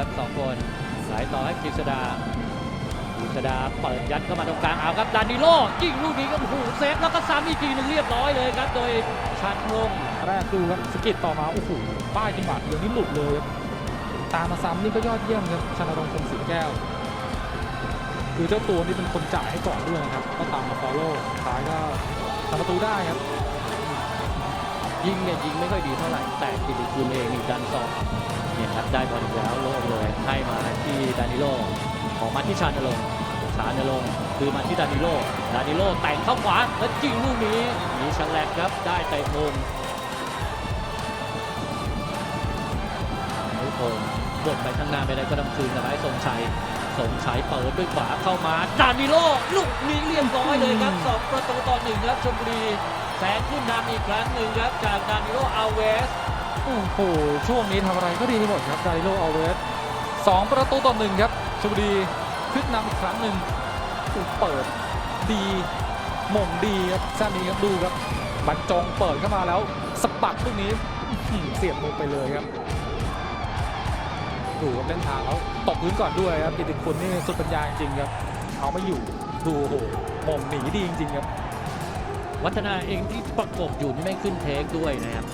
ครับสองคนสายต่อให้กฤษดากฤษดาเปิดยัดเข้ามาตรงกลางเอาครับดานิโลยิงลูกนี้ก็โอ้โหเซฟแล้วก็ซ้ำอีกทีนึงเรียบร้อยเลยครับ โดยชันพงแรกดูครับสกิดต่อมาโอ้โหป้ายจังหวะเดียวนี้หลุดเลยครับตามมาซ้ำนี่ก็ยอดเยี่ยมครับชนรงค์คงศรีแก้ว คือเจ้าตัวนี่เป็นคนจ่ายให้ก่อนด้วยนะครับ ก็ตามมาฟอลโล่ท้ายก็ทำประตูได้ครับ ยิงเนี่ยยิงไม่ค่อยดีเท่าไหร่แต่กิติคุณเองดันสอง เนี่ยครับได้บอลแล้วโล่งเลยให้มาที่ดานิโลออกมาที่ชานลงชานลงคือมาที่ดานิโลดานิโลแต่งเข้าขวาแล้วยิงลูกนี้มีฉลับครับได้เตะมุมโอ้โหบดไปข้างหน้าไม่ได้ก็ต้องคืนกับไอ้ทรงชัยทรงชัยเปิดด้วยขวาเข้ามาดานิโลลูกนี้เรียบร้อยเลยครับสองประตูต่อหนึ่งครับชลบุรีแสงขึ้นนำอีกครั้งหนึ่งครับจากดานิโลอาเวส อ้โหช่วงนี้ทำอะไรก็ดีไปหมดครับไดโลอัลเวสสองประตูต่อหนึ่งครับชลบุรีขึ้นนำอีกครั้งหนึ่งเปิดดีหม่งดีครับแซมนี้ครับดูครับบรรจงเปิดเข้ามาแล้วสปัดลูกนี้เสียบมุมไปเลยครับดูครับเล่นทางแล้วตกพื้นก่อนด้วยครับกิติคุณนี่สุดปัญญาจริงครับเอาไม่อยู่ดูโอ้โหหม่งหนีดีจริงๆครับ วัฒนาเองที่ประกบอยู่นี่ไม่ขึ้นเทคด้วยนะครับ